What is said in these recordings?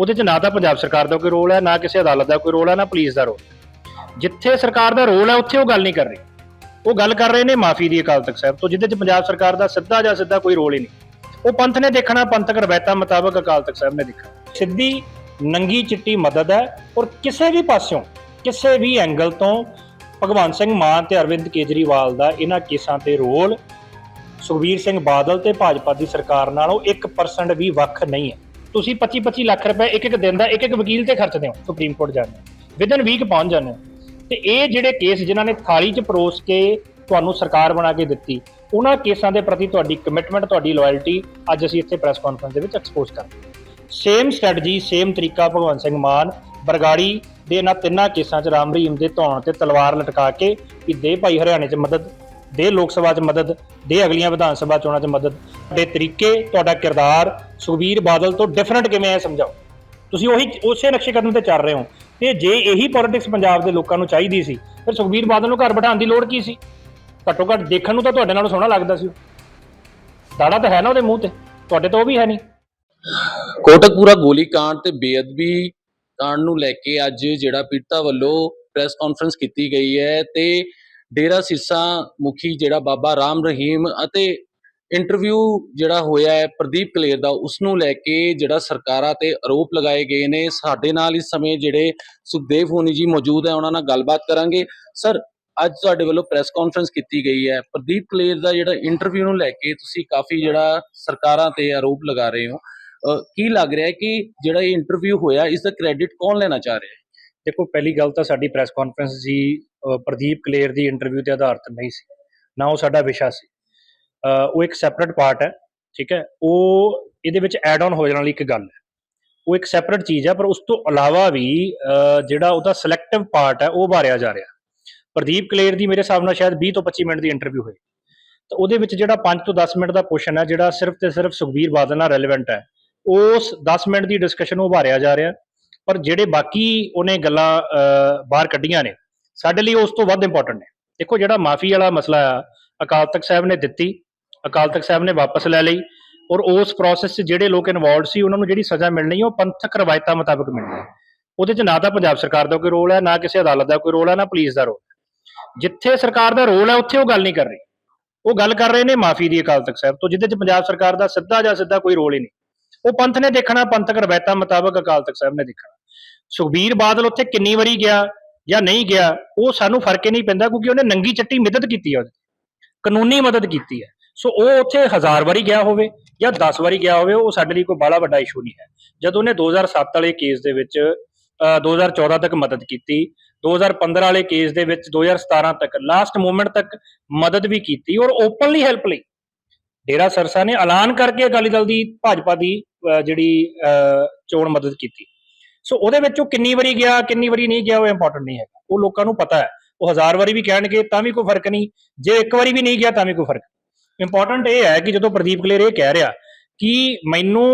ਉਹਦੇ 'ਚ ਨਾ ਤਾਂ ਪੰਜਾਬ ਸਰਕਾਰ ਦਾ ਕੋਈ ਰੋਲ ਹੈ, ਨਾ ਕਿਸੇ ਅਦਾਲਤ ਦਾ ਕੋਈ ਰੋਲ ਹੈ, ਨਾ ਪੁਲਿਸ ਦਾ ਰੋਲ। ਜਿੱਥੇ ਸਰਕਾਰ ਦਾ ਰੋਲ ਹੈ, ਉੱਥੇ ਉਹ ਗੱਲ ਨਹੀਂ ਕਰ ਰਹੀ। ਉਹ ਗੱਲ ਕਰ ਰਹੇ ਨੇ ਮਾਫੀ ਦੀ ਅਕਾਲ ਤਖਤ ਸਾਹਿਬ ਤੋਂ, ਜਿਹਦੇ 'ਚ ਪੰਜਾਬ ਸਰਕਾਰ ਦਾ ਸਿੱਧਾ ਜਾਂ ਸਿੱਧਾ ਕੋਈ ਰੋਲ ਹੀ ਨਹੀਂ। ਉਹ ਪੰਥ ਨੇ ਦੇਖਣਾ, ਪੰਥਕ ਰਵਾਇਤਾਂ ਮੁਤਾਬਕ ਅਕਾਲ ਤਖਤ ਸਾਹਿਬ ਨੇ ਦੇਖਣਾ। ਸਿੱਧੀ ਨੰਗੀ ਚਿੱਟੀ ਮਦਦ ਹੈ ਔਰ ਕਿਸੇ ਵੀ ਪਾਸਿਓਂ, ਕਿਸੇ ਵੀ ਐਂਗਲ ਤੋਂ ਭਗਵੰਤ ਸਿੰਘ ਮਾਨ ਤੇ ਅਰਵਿੰਦ ਕੇਜਰੀਵਾਲ ਦਾ ਇਹਨਾਂ ਕੇਸਾਂ ਤੇ ਰੋਲ, ਸੁਖਬੀਰ ਸਿੰਘ ਬਾਦਲ ਤੇ ਭਾਜਪਾ ਦੀ ਸਰਕਾਰ ਨਾਲੋਂ 1% ਵੀ ਵੱਖ ਨਹੀਂ ਹੈ। ਤੁਸੀਂ 25 25 ਲੱਖ ਰੁਪਏ ਇੱਕ ਇੱਕ ਦਿਨ ਦਾ, ਇੱਕ ਇੱਕ ਵਕੀਲ ਤੇ ਖਰਚਦੇ ਹੋ ਸੁਪਰੀਮ ਕੋਰਟ ਜਾਂਦੇ ਵਿਦਨ ਵੀਕ ਪਹੁੰਚ ਜਾਂਦੇ ਹੋ। ਤੇ ਇਹ ਜਿਹੜੇ ਕੇਸ ਜਿਨ੍ਹਾਂ ਨੇ ਥਾਲੀ 'ਚ ਪਰੋਸ ਕੇ ਤੁਹਾਨੂੰ ਸਰਕਾਰ ਬਣਾ ਕੇ ਦਿੱਤੀ, ਉਹਨਾਂ ਕੇਸਾਂ ਦੇ ਪ੍ਰਤੀ ਤੁਹਾਡੀ ਕਮਿਟਮੈਂਟ ਤੁਹਾਡੀ ਲਾਇਲਟੀ ਅੱਜ ਅਸੀਂ ਇੱਥੇ ਪ੍ਰੈਸ ਕਾਨਫਰੰਸ ਦੇ ਵਿੱਚ ਐਕਸਪੋਜ਼ ਕਰਦੇ ਸੇਮ ਸਟ੍ਰੈਟਜੀ ਸੇਮ ਤਰੀਕਾ ਭਗਵੰਤ ਸਿੰਘ ਮਾਨ ਬਰਗਾੜੀ ਦੇ ਇਹਨਾਂ ਤਿੰਨਾਂ ਕੇਸਾਂ 'ਚ ਰਾਮ ਰਹੀਮ ਦੇ ਧੌਣ ਤੇ ਤਲਵਾਰ ਲਟਕਾ ਕੇ ਕਿ ਦੇ ਭਾਈ ਹਰਿਆਣੇ 'ਚ ਮਦਦ ਦੇ ਲੋਕ ਸਭਾ 'ਚ ਮਦਦ, ਦੇ ਅਗਲੀਆਂ ਵਿਧਾਨ ਸਭਾ ਚੋਣਾਂ 'ਚ ਮਦਦ ਦੇ ਤਰੀਕੇ ਤੁਹਾਡਾ ਕਿਰਦਾਰ ਸੁਖਬੀਰ ਬਾਦਲ ਤੋਂ ਡਿਫਰੈਂਟ ਕਿਵੇਂ ਹੈ ਸਮਝਾਓ। ਤੁਸੀਂ ਉਹੀ ਉਸੇ ਨਕਸ਼ੇ ਕਦਮ ਤੇ ਚੱਲ ਰਹੇ ਹੋ ਤੇ ਜੇ ਇਹੀ ਪੋਲਿਟਿਕਸ ਪੰਜਾਬ ਦੇ ਲੋਕਾਂ ਨੂੰ ਚਾਹੀਦੀ ਸੀ, ਫਿਰ ਸੁਖਬੀਰ ਬਾਦਲ ਨੂੰ ਘਰ ਬਿਠਾਉਣ ਦੀ ਲੋੜ ਕੀ ਸੀ? ਘੱਟੋ ਘੱਟ ਦੇਖਣ ਨੂੰ ਤਾਂ ਤੁਹਾਡੇ ਨਾਲੋਂ ਸੋਹਣਾ ਲੱਗਦਾ ਸੀ। ਉਹ। ਦਾੜਾ ਤਾਂ ਹੈ ਨਾ ਉਹਦੇ ਮੂੰਹ ਤੇ, ਤੁਹਾਡੇ ਤੋਂ ਉਹ ਵੀ ਹੈ ਨਹੀਂ। ਕੋਟਕਪੂਰਾ ਗੋਲੀकांड ਤੇ ਬੇਅਦਬੀ ਕਾਂਡ ਨੂੰ ਲੈ ਕੇ ਅੱਜ ਜਿਹੜਾ ਪੀੜਤਾ ਵੱਲੋਂ ਪ੍ਰੈਸ ਕਾਨਫਰੰਸ ਕੀਤੀ ਗਈ ਹੈ ਤੇ ਡੇਰਾ ਸਿਰਸਾ ਮੁਖੀ ਜਿਹੜਾ ਬਾਬਾ ਰਾਮ ਰਹੀਮ ਅਤੇ ਇੰਟਰਵਿਊ ਜਿਹੜਾ ਹੋਇਆ ਹੈ ਪ੍ਰਦੀਪ ਕਲੇਰ ਦਾ ਉਸ ਨੂੰ ਲੈ ਕੇ ਜਿਹੜਾ ਸਰਕਾਰਾਂ ਤੇ ਆਰੋਪ ਲਗਾਏ ਗਏ ਨੇ, ਸਾਡੇ ਨਾਲ ਇਸ ਸਮੇਂ ਜਿਹੜੇ ਸੁਖਦੇਵ ਹੋਣੀ ਜੀ ਮੌਜੂਦ ਹੈ, ਉਹਨਾਂ ਨਾਲ ਗੱਲਬਾਤ ਕਰਾਂਗੇ। ਸਰ ਅੱਜ ਤੁਹਾਡੇ ਵੱਲੋਂ ਪ੍ਰੈਸ ਕਾਨਫਰੰਸ ਕੀਤੀ ਗਈ ਹੈ। ਪ੍ਰਦੀਪ ਕਲੇਰ ਦਾ ਜਿਹੜਾ ਇੰਟਰਵਿਊ ਨੂੰ ਲੈ ਕੇ ਤੁਸੀਂ ਕਾਫੀ ਜਿਹੜਾ ਸਰਕਾਰਾਂ ਤੇ ਆਰੋਪ ਲਗਾ ਰਹੇ ਹੋ। ਕੀ ਲੱਗ ਰਿਹਾ ਹੈ ਕਿ ਜਿਹੜਾ ਇਹ ਇੰਟਰਵਿਊ ਹੋਇਆ, ਇਸ ਦਾ ਕ੍ਰੈਡਿਟ ਕੌਣ ਲੈਣਾ ਚਾਹ ਰਿਹਾ ਹੈ? ਦੇਖੋ, ਪਹਿਲੀ ਗੱਲ ਤਾਂ ਸਾਡੀ ਪ੍ਰੈਸ ਕਾਨਫਰੰਸ ਸੀ ਪ੍ਰਦੀਪ ਕਲੇਰ ਦੀ ਇੰਟਰਵਿਊ ਤੇ ਆਧਾਰਿਤ ਨਹੀਂ ਸੀ, ਨਾ ਉਹ ਸਾਡਾ ਵਿਸ਼ਾ ਸੀ। ਉਹ ਇੱਕ ਸੈਪਰੇਟ ਪਾਰਟ ਹੈ, ਠੀਕ ਹੈ? ਉਹ ਇਹਦੇ ਵਿੱਚ ਐਡ ਆਨ ਹੋ ਜਾਣ ਵਾਲੀ ਇੱਕ ਗੱਲ ਹੈ। ਉਹ ਇੱਕ ਸੈਪਰੇਟ ਚੀਜ਼ ਹੈ, ਪਰ ਉਸ ਤੋਂ ਇਲਾਵਾ ਵੀ ਜਿਹੜਾ ਉਹਦਾ ਸਿਲੈਕਟਿਵ ਪਾਰਟ ਹੈ, ਉਹ ਬਾਰਿਆ ਜਾ ਰਿਹਾ। ਪ੍ਰਦੀਪ ਕਲੇਰ ਦੀ ਮੇਰੇ ਹਿਸਾਬ ਨਾਲ ਸ਼ਾਇਦ 20 ਤੋਂ 25 ਮਿੰਟ ਦੀ ਇੰਟਰਵਿਊ ਹੋਈ। ਤਾਂ ਉਹਦੇ ਵਿੱਚ ਜਿਹੜਾ 5 ਤੋਂ 10 ਮਿੰਟ ਦਾ ਪੋਰਸ਼ਨ ਹੈ, ਜਿਹੜਾ ਸਿਰਫ ਤੇ ਸਿਰਫ ਸੁਖਬੀਰ ਬਾਦਲ ਨਾਲ ਰੈਲੇਵੈਂਟ ਹੈ, ਉਸ 10 ਮਿੰਟ ਦੀ ਡਿਸਕਸ਼ਨ ਉਭਾਰਿਆ ਜਾ ਰਿਹਾ। ਪਰ ਜਿਹੜੇ ਬਾਕੀ ਉਹਨੇ ਗੱਲਾਂ ਬਾਹਰ ਕੱਢੀਆਂ ਨੇ ਸਾਡੇ ਲਈ ਉਸ ਤੋਂ ਵੱਧ ਇੰਪੋਰਟੈਂਟ ਨੇ। ਦੇਖੋ ਜਿਹੜਾ ਮਾਫੀ ਵਾਲਾ ਮਸਲਾ ਆ, ਅਕਾਲ ਤਖਤ ਸਾਹਿਬ ਨੇ ਦਿੱਤੀ, ਅਕਾਲ ਤਖਤ ਸਾਹਿਬ ਨੇ ਵਾਪਸ ਲੈ ਲਈ ਔਰ ਉਸ ਪ੍ਰੋਸੈਸ 'ਚ ਜਿਹੜੇ ਲੋਕ ਇਨਵੋਲਡ ਸੀ, ਉਹਨਾਂ ਨੂੰ ਜਿਹੜੀ ਸਜ਼ਾ ਮਿਲਣੀ ਉਹ ਪੰਥਕ ਰਵਾਇਤਾਂ ਮੁਤਾਬਕ ਮਿਲਣੀ ਉਹਦੇ 'ਚ ਨਾ ਤਾਂ ਪੰਜਾਬ ਸਰਕਾਰ ਦਾ ਕੋਈ ਰੋਲ ਹੈ ਨਾ ਕਿਸੇ ਅਦਾਲਤ ਦਾ ਕੋਈ ਰੋਲ ਹੈ ਨਾ ਪੁਲਿਸ ਦਾ ਰੋਲ ਜਿੱਥੇ ਸਰਕਾਰ ਦਾ ਰੋਲ ਹੈ ਉੱਥੇ ਉਹ ਗੱਲ ਨਹੀਂ ਕਰ ਰਹੀ। ਉਹ ਗੱਲ ਕਰ ਰਹੇ ਨੇ ਮਾਫੀ ਦੀ ਅਕਾਲ ਤਖਤ ਸਾਹਿਬ ਤੋਂ, ਜਿਹਦੇ 'ਚ ਪੰਜਾਬ ਸਰਕਾਰ ਦਾ ਸਿੱਧਾ ਜਾਂ ਸਿੱਧਾ ਕੋਈ ਰੋਲ ਹੀ ਨਹੀਂ। ਉਹ ਪੰਥ ਨੇ ਦੇਖਣਾ, ਪੰਥਕ ਰਵਾਇਤਾਂ ਮੁਤਾਬਕ ਅਕਾਲ ਤਖਤ ਸਾਹਿਬ ਨੇ ਦੇਖਣਾ। ਸੁਖਬੀਰ ਬਾਦਲ ਉੱਥੇ ਕਿੰਨੀ ਵਾਰੀ ਗਿਆ ਜਾਂ ਨਹੀਂ ਗਿਆ ਉਹ ਸਾਨੂੰ ਫ਼ਰਕ ਹੀ ਨਹੀਂ ਪੈਂਦਾ ਕਿਉਂਕਿ ਉਹਨੇ ਨੰਗੀ ਚੱਟੀ ਮਦਦ ਕੀਤੀ ਹੈ ਉਹਦੀ। ਕਾਨੂੰਨੀ ਮਦਦ ਕੀਤੀ ਹੈ ਸੋ ਉਹ ਉੱਥੇ ਹਜ਼ਾਰ ਵਾਰੀ ਗਿਆ ਹੋਵੇ ਜਾਂ 10 ਵਾਰੀ ਗਿਆ ਹੋਵੇ ਉਹ ਸਾਡੇ ਲਈ ਕੋਈ ਬਾਲਾ ਵੱਡਾ ਇਸ਼ੂ ਨਹੀਂ ਹੈ। ਜਦ ਉਹਨੇ 2007 ਵਾਲੇ ਕੇਸ ਦੇ ਵਿੱਚ ਅਹ, 2014 ਤੱਕ ਮਦਦ ਕੀਤੀ 2015 ਵਾਲੇ ਕੇਸ ਦੇ ਵਿੱਚ 2017 ਤੱਕ ਲਾਸਟ ਮੂਮੈਂਟ ਤੱਕ ਮਦਦ ਵੀ ਕੀਤੀ ਔਰ ਓਪਨਲੀ ਹੈਲਪ ਲਈ। ਡੇਰਾ ਸਰਸਾ ਨੇ ਐਲਾਨ ਕਰਕੇ ਅਕਾਲੀ ਦਲ ਦੀ ਭਾਜਪਾ ਦੀ ਜਿਹੜੀ ਚੋਣ ਮਦਦ ਕੀਤੀ। ਸੋ ਉਹਦੇ ਵਿੱਚ ਉਹ ਕਿੰਨੀ ਵਾਰੀ ਗਿਆ, ਕਿੰਨੀ ਵਾਰੀ ਨਹੀਂ ਗਿਆ, ਉਹ ਇੰਪੋਰਟੈਂਟ ਨਹੀਂ ਹੈਗਾ। ਉਹ ਲੋਕਾਂ ਨੂੰ ਪਤਾ ਹੈ। ਉਹ ਹਜ਼ਾਰ ਵਾਰੀ ਵੀ ਕਹਿਣਗੇ, ਤਾਂ ਵੀ ਕੋਈ ਫ਼ਰਕ ਨਹੀਂ। ਜੇ ਇੱਕ ਵਾਰੀ ਵੀ ਨਹੀਂ ਗਿਆ, ਤਾਂ ਵੀ ਕੋਈ ਫ਼ਰਕ ਇੰਪੋਰਟੈਂਟ ਇਹ ਹੈ ਕਿ ਜਦੋਂ ਪ੍ਰਦੀਪ ਕਲੇਰ ਇਹ ਕਹਿ ਰਿਹਾ ਕਿ ਮੈਨੂੰ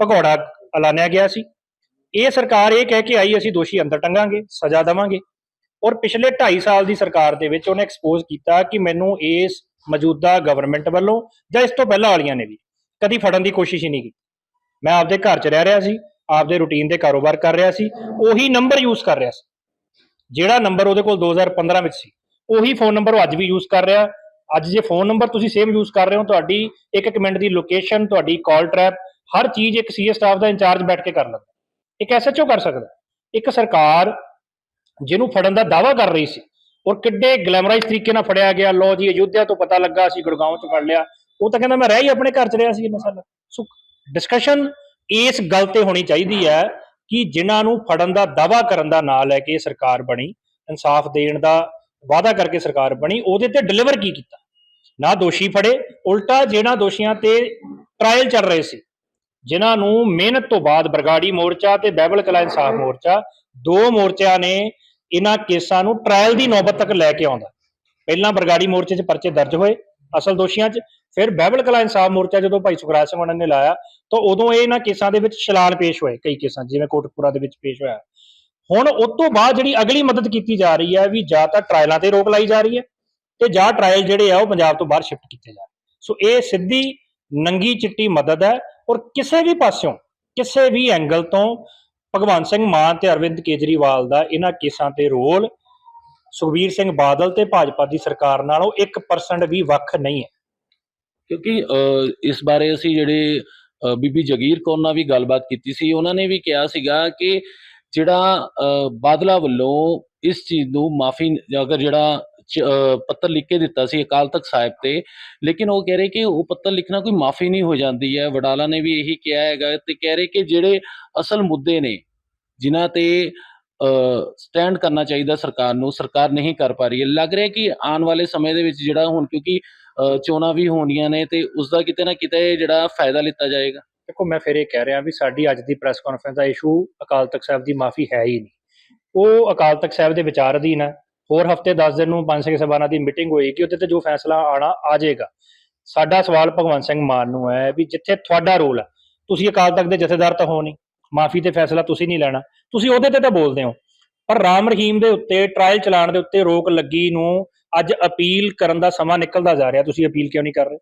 ਭਗੌੜਾ ਐਲਾਨਿਆ ਗਿਆ ਸੀ, ਇਹ ਸਰਕਾਰ ਇਹ ਕਹਿ ਕੇ ਆਈ, ਅਸੀਂ ਦੋਸ਼ੀ ਅੰਦਰ ਟੰਗਾਂਗੇ, ਸਜ਼ਾ ਦੇਵਾਂਗੇ। ਔਰ ਪਿਛਲੇ 2.5 ਸਾਲ ਦੀ ਸਰਕਾਰ ਦੇ ਵਿੱਚ ਉਹਨੇ ਐਕਸਪੋਜ਼ ਕੀਤਾ ਕਿ ਮੈਨੂੰ ਇਸ ਮੌਜੂਦਾ ਗਵਰਨਮੈਂਟ ਵੱਲੋਂ ਜਾਂ ਇਸ ਤੋਂ ਪਹਿਲਾਂ ਵਾਲੀਆਂ ਨੇ ਵੀ ਕਦੀ ਫੜਨ ਦੀ ਕੋਸ਼ਿਸ਼ ਹੀ ਨਹੀਂ ਕੀਤੀ। ਮੈਂ ਆਪਦੇ ਘਰ 'ਚ ਰਹਿ ਰਿਹਾ ਸੀ। ਆਪਦੇ ਰੂਟੀਨ ਦੇ ਕਾਰੋਬਾਰ ਕਰ ਰਿਹਾ ਸੀ, ਉਹੀ ਨੰਬਰ ਯੂਜ਼ ਕਰ ਰਿਹਾ ਸੀ। ਜਿਹੜਾ ਨੰਬਰ ਉਹਦੇ ਕੋਲ 2015 ਵਿੱਚ ਸੀ, ਉਹੀ ਫੋਨ ਨੰਬਰ ਉਹ ਅੱਜ ਵੀ ਯੂਜ਼ ਕਰ ਰਿਹਾ। ਅੱਜ ਜੇ ਫੋਨ ਨੰਬਰ ਤੁਸੀਂ ਸੇਮ ਯੂਜ਼ ਕਰ ਰਹੇ ਹੋ, ਤੁਹਾਡੀ ਇੱਕ ਇੱਕ ਮਿੰਟ ਦੀ ਲੋਕੇਸ਼ਨ ਤੁਹਾਡੀ ਕਾਲ ਟਰੈਪ ਹਰ ਚੀਜ਼ ਇੱਕ ਸੀਏ ਸਟਾਫ ਦਾ ਇੰਚਾਰਜ ਬੈਠ ਕੇ ਕਰ ਲੈਂਦਾ। ਇੱਕ ਐਸਐਚਓ ਕਰ ਸਕਦਾ। ਇੱਕ ਸਰਕਾਰ ਜਿਹਨੂੰ ਫੜਨ ਦਾ ਦਾਵਾ ਕਰ ਰਹੀ ਸੀ, ਔਰ ਕਿੱਡੇ ਗਲੈਮਰਾਈਜ਼ ਤਰੀਕੇ ਨਾਲ ਫੜਿਆ ਗਿਆ ਲੋ ਜੀ, ਅਯੁੱਧਿਆ ਤੋਂ ਪਤਾ ਲੱਗਾ, ਅਸੀਂ ਗੁੜਗਾਉਂ ਚ ਫੜ ਲਿਆ। ਉਹ ਤਾਂ ਕਹਿੰਦਾ, ਮੈਂ ਰਹਿ ਹੀ ਆਪਣੇ ਘਰ ਚ ਰਿਹਾ ਸੀ ਇੰਨਾ ਸਾਲ। ਸੋ ਡਿਸਕਸ਼ਨ ਇਸ ਗੱਲ ਤੇ ਹੋਣੀ ਚਾਹੀਦੀ ਹੈ ਕਿ ਜਿਨ੍ਹਾਂ ਨੂੰ ਫੜਨ ਦਾ ਦਾਵਾ ਕਰਨ ਦਾ ਨਾਂ ਲੈ ਕੇ ਸਰਕਾਰ ਬਣੀ, ਇਨਸਾਫ ਦੇਣ ਦਾ ਵਾਅਦਾ ਕਰਕੇ ਸਰਕਾਰ ਬਣੀ, ਉਹਦੇ ਤੇ ਡਿਲੀਵਰ ਕੀ ਕੀਤਾ? ਨਾ ਦੋਸ਼ੀ ਫੜੇ, ਉਲਟਾ ਜਿਹੜਾ ਦੋਸ਼ੀਆਂ ਤੇ ਟ੍ਰਾਇਲ ਚੱਲ ਰਹੇ ਸੀ, ਜਿਨ੍ਹਾਂ ਨੂੰ ਮਿਹਨਤ ਤੋਂ ਬਾਅਦ ਬਰਗਾੜੀ ਮੋਰਚਾ ਤੇ ਬਹਿਬਲ ਕਲਾ ਇਨਸਾਫ ਮੋਰਚਾ, ਦੋ ਮੋਰਚਿਆਂ ਨੇ ਇਹਨਾਂ ਕੇਸਾਂ ਨੂੰ ਟ੍ਰਾਇਲ ਦੀ ਨੌਬਤ ਤੱਕ ਲੈ ਕੇ ਆਉਂਦਾ। ਪਹਿਲਾਂ ਬਰਗਾੜੀ ਮੋਰਚੇ 'ਚ ਪਰਚੇ ਦਰਜ ਹੋਏ ਅਸਲ ਦੋਸ਼ੀਆਂ 'ਚ। ਫਿਰ ਬਹਿਬਲ ਕਲਾ ਇਨਸਾਫ ਮੋਰਚਾ ਜਦੋਂ ਭਾਈ ਸੁਖਰਾਜ ਸਿੰਘ ਉਹਨਾਂ ਨੇ ਲਾਇਆ, ਤਾਂ ਉਦੋਂ ਇਹ ਇਹਨਾਂ ਕੇਸਾਂ ਦੇ ਵਿੱਚ ਚਲਾਨ ਪੇਸ਼ ਹੋਏ, ਕਈ ਕੇਸਾਂ, ਜਿਵੇਂ ਕੋਟਕਪੂਰਾ ਦੇ ਵਿੱਚ ਪੇਸ਼ ਹੋਇਆ। ਹੁਣ ਉਸ ਤੋਂ ਬਾਅਦ ਜਿਹੜੀ ਅਗਲੀ ਮਦਦ ਕੀਤੀ ਜਾ ਰਹੀ ਹੈ ਵੀ ਜਾਂ ਤਾਂ ਟ੍ਰਾਇਲਾਂ ਤੇ ਰੋਕ ਲਾਈ ਜਾ ਰਹੀ ਹੈ ਤੇ ਜਾਂ ਟ੍ਰਾਇਲ ਜਿਹੜੇ ਆ ਉਹ ਪੰਜਾਬ ਤੋਂ ਬਾਹਰ ਸ਼ਿਫਟ ਕੀਤੇ ਜਾ ਸੋ ਇਹ ਸਿੱਧੀ ਨੰਗੀ ਚਿੱਟੀ ਮਦਦ ਹੈ ਔਰ ਕਿਸੇ ਵੀ ਪਾਸਿਓਂ, ਕਿਸੇ ਵੀ ਐਂਗਲ ਤੋਂ ਭਗਵੰਤ ਸਿੰਘ ਮਾਨ ਤੇ ਅਰਵਿੰਦ ਕੇਜਰੀਵਾਲ ਦਾ ਇਹਨਾਂ ਕੇਸਾਂ ਤੇ ਰੋਲ ਸੁਖਬੀਰ ਸਿੰਘ ਬਾਦਲ ਤੇ ਭਾਜਪਾ ਦੀ ਸਰਕਾਰ ਨਾਲੋਂ 1% ਵੀ ਵੱਖ ਨਹੀਂ ਹੈ। ਕਿਉਂਕਿ ਇਸ ਬਾਰੇ ਅਸੀਂ ਜਿਹੜੇ ਬੀਬੀ ਜਗੀਰ ਕੌਰ ਨਾਲ ਵੀ ਗੱਲਬਾਤ ਕੀਤੀ ਸੀ ਉਹਨਾਂ ਨੇ ਵੀ ਕਿਹਾ ਸੀਗਾ ਕਿ ਜਿਹੜਾ ਅ, ਬਾਦਲਾਂ ਵੱਲੋਂ ਇਸ ਚੀਜ਼ ਨੂੰ ਮਾਫੀ ਅਗਰ ਜਿਹੜਾ ਪੱਤਰ ਲਿਖ ਕੇ ਦਿੱਤਾ ਸੀ ਅਕਾਲ ਤਖਤ ਸਾਹਿਬ ਤੇ ਲੇਕਿਨ ਉਹ ਕਹਿ ਰਹੇ ਕਿ ਉਹ ਪੱਤਰ ਲਿਖਣਾ ਕੋਈ ਮਾਫੀ ਨਹੀਂ ਹੋ ਜਾਂਦੀ ਹੈ। ਵਡਾਲਾ ਨੇ ਵੀ ਇਹੀ ਕਿਹਾ ਹੈਗਾ ਤੇ ਕਹਿ ਰਹੇ ਕਿ ਜਿਹੜੇ ਅਸਲ ਮੁੱਦੇ ਨੇ ਜਿਨ੍ਹਾਂ ਤੇ ਸਟੈਂਡ ਕਰਨਾ ਚਾਹੀਦਾ ਸਰਕਾਰ ਨੂੰ, ਸਰਕਾਰ ਨਹੀਂ ਕਰ ਪਾ ਰਹੀ ਹੈ। ਲੱਗ ਰਿਹਾ ਕਿ ਆਉਣ ਵਾਲੇ ਸਮੇਂ ਦੇ ਵਿੱਚ ਜਿਹੜਾ ਹੁਣ ਕਿਉਂਕਿ ਚੋਣਾਂ ਵੀ ਹੋਣੀਆਂ ਨੇ ਤੇ ਉਸ ਦਾ ਕਿਤੇ ਨਾ ਕਿਤੇ ਜਿਹੜਾ ਫਾਇਦਾ ਲਿੱਤਾ ਜਾਏਗਾ। ਦੇਖੋ, ਮੈਂ ਫਿਰ ਇਹ ਕਹਿ ਰਿਹਾ ਵੀ ਸਾਡੀ ਅੱਜ ਦੀ ਪ੍ਰੈਸ ਕਾਨਫਰੰਸ ਦਾ ਇਸ਼ੂ ਅਕਾਲ ਤਖਤ ਸਾਹਿਬ ਦੀ ਮਾਫੀ ਹੈ ਹੀ ਨਹੀਂ। ਉਹ ਅਕਾਲ ਤਖਤ ਸਾਹਿਬ ਦੇ ਵਿਚਾਰ ਅਧੀਨ ਹੈ। ਹੋਰ ਹਫ਼ਤੇ 10 ਦਿਨ ਨੂੰ ਪੰਜ ਸਿੰਘ ਸਭਾਨਾਂ ਦੀ ਮੀਟਿੰਗ ਹੋਏਗੀ, ਉਹਦੇ ਤੇ ਜੋ ਫੈਸਲਾ ਆਣਾ ਆ ਜਾਏਗਾ। ਸਾਡਾ ਸਵਾਲ ਭਗਵੰਤ ਸਿੰਘ ਮਾਨ ਨੂੰ ਹੈ ਵੀ ਜਿੱਥੇ ਤੁਹਾਡਾ ਰੋਲ ਹੈ, ਤੁਸੀਂ ਅਕਾਲ ਤਖਤ ਦੇ ਜਥੇਦਾਰ ਤਾਂ ਹੋ ਨਹੀਂ। ਮਾਫੀ ਤੇ ਫੈਸਲਾ ਤੁਸੀਂ ਨਹੀਂ ਲੈਣਾ। ਤੁਸੀਂ ਉਹਦੇ ਤੇ ਤਾਂ ਬੋਲਦੇ ਹੋ। ਪਰ ਰਾਮ ਰਹੀਮ ਦੇ ਉੱਤੇ ਟ੍ਰਾਇਲ ਚਲਾਉਣ ਦੇ ਉੱਤੇ ਰੋਕ ਲੱਗੀ ਨੂੰ ਅੱਜ ਅਪੀਲ ਕਰਨ ਦਾ ਸਮਾਂ ਨਿਕਲਦਾ ਜਾ ਰਿਹਾ। ਤੁਸੀਂ ਅਪੀਲ ਕਿਉਂ ਨਹੀਂ ਕਰ ਰਹੇ?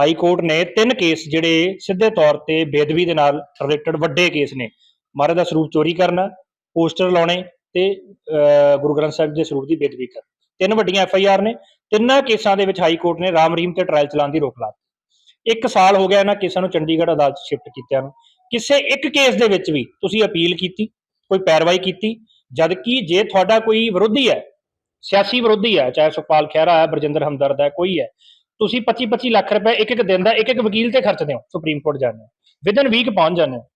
ਹਾਈ ਕੋਰਟ ਨੇ ਤਿੰਨ ਕੇਸ ਜਿਹੜੇ ਸਿੱਧੇ ਤੌਰ ਤੇ ਬੇਦਬੀ ਦੇ ਨਾਲ ਰਿਲੇਟਡ ਵੱਡੇ ਕੇਸ ਨੇ। ਮਹਾਰਾਜ ਦਾ ਸਰੂਪ ਚੋਰੀ ਕਰਨਾ ਪੋਸਟਰ ਲਾਉਣੇ ਤੇ ਅਹ, ਗੁਰੂ ਗ੍ਰੰਥ ਸਾਹਿਬ ਦੇ ਸਰੂਪ ਦੀ ਬੇਦਬੀ ਕਰਨਾ। ਤਿੰਨ ਵੱਡੀਆਂ ਐਫ ਆਈ ਆਰ ਨੇ। ਤਿੰਨਾਂ ਕੇਸਾਂ ਦੇ ਵਿੱਚ ਹਾਈ ਕੋਰਟ ਨੇ ਰਾਮ ਰਹੀਮ ਤੇ ਟ੍ਰਾਇਲ ਚਲਾਉਣ ਦੀ ਰੋਕ ਲਾ ਦਿੱਤੀ। ਇੱਕ ਸਾਲ ਹੋ ਗਿਆ ਇਹਨਾਂ ਕੇਸਾਂ ਨੂੰ ਚੰਡੀਗੜ੍ਹ ਅਦਾਲਤ ਸ਼ਿਫਟ ਕੀਤਿਆਂ ਨੂੰ। ਕਿਸੇ ਇੱਕ ਕੇਸ ਦੇ ਵਿੱਚ ਵੀ ਤੁਸੀਂ ਅਪੀਲ ਕੀਤੀ, ਕੋਈ ਪੈਰਵਾਈ ਕੀਤੀ, ਜਦ ਕਿ ਜੇ ਤੁਹਾਡਾ ਕੋਈ ਵਿਰੋਧੀ ਹੈ, ਸਿਆਸੀ ਵਿਰੋਧੀ ਹੈ, ਚਾਹੇ ਸੁਖਪਾਲ ਖਹਿਰਾ ਹੈ, ਬਰਜਿੰਦਰ ਹਮਦਰਦ ਹੈ, ਕੋਈ ਹੈ, ਤੁਸੀਂ 25 25 ਲੱਖ ਰੁਪਏ ਇੱਕ ਇੱਕ ਦਿਨ ਦਾ, ਇੱਕ ਇੱਕ ਵਕੀਲ ਤੇ ਖਰਚਦੇ ਹੋ, ਸੁਪਰੀਮ ਕੋਰਟ ਜਾਂਦੇ ਹੋ ਵਿਦਨ ਵੀਕ ਪਹੁੰਚ ਜਾਂਦੇ ਹੋ,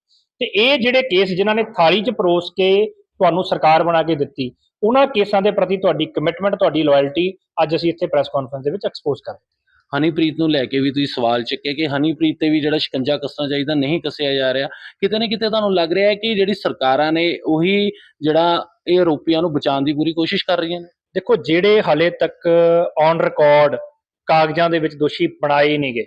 ਤੇ ਇਹ ਜਿਹੜੇ ਕੇਸ ਜਿਨ੍ਹਾਂ ਨੇ ਥਾਲੀ 'ਚ ਪਰੋਸ ਕੇ ਤੁਹਾਨੂੰ ਸਰਕਾਰ ਬਣਾ ਕੇ ਦਿੱਤੀ, ਉਹਨਾਂ ਕੇਸਾਂ ਦੇ ਪ੍ਰਤੀ ਤੁਹਾਡੀ ਕਮਿਟਮੈਂਟ ਤੁਹਾਡੀ ਲਾਇਲਟੀ ਅੱਜ ਅਸੀਂ ਇੱਥੇ ਪ੍ਰੈਸ ਕਾਨਫਰੰਸ ਦੇ ਵਿੱਚ ਐਕਸਪੋਜ਼ ਕਰ ਹਨੀਪ੍ਰੀਤ ਨੂੰ ਲੈ ਕੇ ਵੀ ਤੁਸੀਂ ਸਵਾਲ ਚੱਕਿਆ ਕਿ ਹਨੀਪ੍ਰੀਤ ਤੇ ਵੀ ਜਿਹੜਾ ਸ਼ਿਕੰਜਾ ਕੱਸਣਾ ਚਾਹੀਦਾ, ਨਹੀਂ ਕੱਸਿਆ ਜਾ ਰਿਹਾ। ਕਿਤੇ ਨਾ ਕਿਤੇ ਤੁਹਾਨੂੰ ਲੱਗ ਰਿਹਾ ਹੈ ਕਿ ਜਿਹੜੀ ਸਰਕਾਰਾਂ ਨੇ ਉਹੀ ਜਿਹੜਾ ਇਹ ਆਰੋਪੀਆਂ ਨੂੰ ਬਚਾਉਣ ਦੀ ਪੂਰੀ ਕੋਸ਼ਿਸ਼ ਕਰ ਰਹੀਆਂ ਨੇ? ਦੇਖੋ, ਜਿਹੜੇ ਹਾਲੇ ਤੱਕ ਔਨ ਰਿਕਾਰਡ ਕਾਗਜ਼ਾਂ ਦੇ ਵਿੱਚ ਦੋਸ਼ੀ ਬਣਾਏ ਨਹੀਂ ਗਏ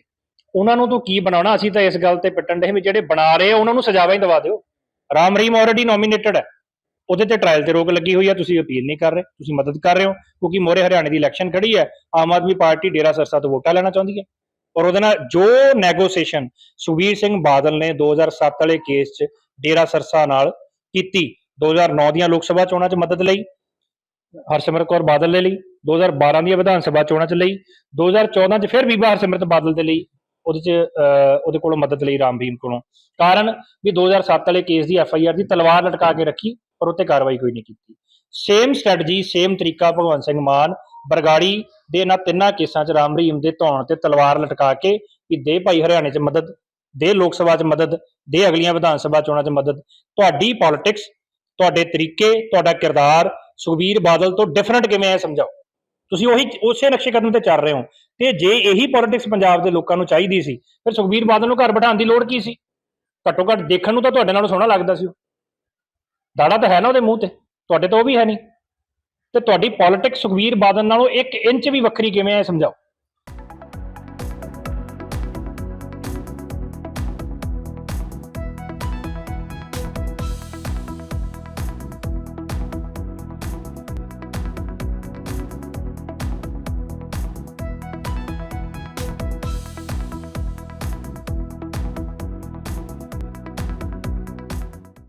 ਉਹਨਾਂ ਨੂੰ ਤੂੰ ਕੀ ਬਣਾਉਣਾ? ਅਸੀਂ ਤਾਂ ਇਸ ਗੱਲ ਤੇ ਪਿੱਟਣ ਦੇ ਵੀ ਜਿਹੜੇ ਬਣਾ ਰਹੇ ਆ, ਉਹਨਾਂ ਨੂੰ ਸਜ਼ਾਵਾ ਹੀ ਦਵਾ ਦਿਓ। ਰਾਮ ਰਹੀਮ ਆਲਰੇਡੀ ਨੋਮੀਨੇਟਡ ਹੈ। ਉਹਦੇ ਤੇ ਟ੍ਰਾਇਲ ਤੇ ਰੋਕ ਲੱਗੀ ਹੋਈ ਹੈ, ਤੁਸੀਂ ਅਪੀਲ ਨਹੀਂ ਕਰ ਰਹੇ, ਤੁਸੀਂ ਮਦਦ ਕਰ ਰਹੇ ਹੋ, ਕਿਉਂਕਿ ਮੋਰੇ ਹਰਿਆਣੇ ਦੀ ਇਲੈਕਸ਼ਨ ਖੜੀ ਹੈ, ਆਮ ਆਦਮੀ ਪਾਰਟੀ ਡੇਰਾ ਸਰਸਾ ਤੋਂ ਵੋਟਾਂ ਲੈਣਾ ਚਾਹੁੰਦੀ ਹੈ। ਔਰ ਉਹਦੇ ਨਾਲ ਜੋ ਨੈਗੋਸੀਏਸ਼ਨ ਸੁਖਬੀਰ ਸਿੰਘ ਬਾਦਲ ਨੇ 2007 ਵਾਲੇ ਕੇਸ 'ਚ ਡੇਰਾ ਸਰਸਾ ਨਾਲ ਕੀਤੀ 2009 ਦੀਆਂ ਲੋਕ ਸਭਾ ਚੋਣਾਂ 'ਚ ਮਦਦ ਲਈ, ਹਰਸਿਮਰਤ ਕੌਰ ਬਾਦਲ ਦੇ ਲਈ 2012 ਦੀਆਂ ਵਿਧਾਨ ਸਭਾ ਚੋਣਾਂ 'ਚ ਲਈ 2014 'ਚ ਫਿਰ ਬੀਬਾ ਹਰਸਿਮਰਤ ਬਾਦਲ ਦੇ ਲਈ ਉਹਦੇ 'ਚ ਉਹਦੇ ਕੋਲੋਂ ਮਦਦ ਲਈ ਰਾਮ ਭੀਮ ਕੋਲੋਂ। ਕਾਰਨ ਵੀ 2007 ਵਾਲੇ ਕੇਸ ਦੀ ਐਫ ਆਈ ਆਰ ਦੀ ਤਲਵਾਰ ਲਟਕਾ ਕੇ ਰੱਖੀ ਪਰ ਉੱਤੇ ਕਾਰਵਾਈ ਕੋਈ ਨਹੀਂ ਕੀਤੀ। ਸੇਮ ਸਟ੍ਰੈਟਜੀ ਸੇਮ ਤਰੀਕਾ ਭਗਵੰਤ ਸਿੰਘ ਮਾਨ ਬਰਗਾੜੀ ਦੇ ਇਹਨਾਂ ਤਿੰਨਾਂ ਕੇਸਾਂ 'ਚ ਰਾਮ ਰਹੀਮ ਦੇ ਧੌਣ ਤੇ ਤਲਵਾਰ ਲਟਕਾ ਕੇ ਕਿ ਦੇ ਭਾਈ ਹਰਿਆਣੇ 'ਚ ਮਦਦ, ਦੇ ਲੋਕ ਸਭਾ 'ਚ ਮਦਦ, ਦੇ ਅਗਲੀਆਂ ਵਿਧਾਨ ਸਭਾ ਚੋਣਾਂ 'ਚ ਮਦਦ। ਤੁਹਾਡੀ ਪੋਲਿਟਿਕਸ ਤੁਹਾਡੇ ਤਰੀਕੇ, ਤੁਹਾਡਾ ਕਿਰਦਾਰ ਸੁਖਬੀਰ ਬਾਦਲ ਤੋਂ ਡਿਫਰੈਂਟ ਕਿਵੇਂ ਹੈ ਸਮਝਾਓ। ਤੁਸੀਂ ਉਹੀ ਉਸੇ ਨਕਸ਼ੇ ਕਦਮ ਤੇ ਚੱਲ ਰਹੇ ਹੋ ਤੇ ਜੇ ਇਹੀ ਪੋਲਿਟਿਕਸ ਪੰਜਾਬ ਦੇ ਲੋਕਾਂ ਨੂੰ ਚਾਹੀਦੀ ਸੀ, ਫਿਰ ਸੁਖਬੀਰ ਬਾਦਲ ਨੂੰ ਘਰ ਬਿਠਾਉਣ ਦੀ ਲੋੜ ਕੀ ਸੀ? ਘੱਟੋ ਘੱਟ ਦੇਖਣ ਨੂੰ ਤਾਂ ਤੁਹਾਡੇ ਨਾਲੋਂ ਸੋਹਣਾ ਲੱਗਦਾ ਸੀ ਉਹ। ਦਾੜਾ ਤਾਂ ਹੈ ਨਾ ਉਹਦੇ ਮੂੰਹ ਤੇ, ਤੁਹਾਡੇ ਤਾਂ ਉਹ ਵੀ ਹੈ ਨਹੀਂ। ਤੇ ਤੁਹਾਡੀ ਪੋਲਿਟਿਕਸ ਸੁਖਬੀਰ ਬਾਦਲ ਨਾਲੋਂ 1 ਇੰਚ ਵੀ ਵੱਖਰੀ ਕਿਵੇਂ ਹੈ ਸਮਝਾਓ।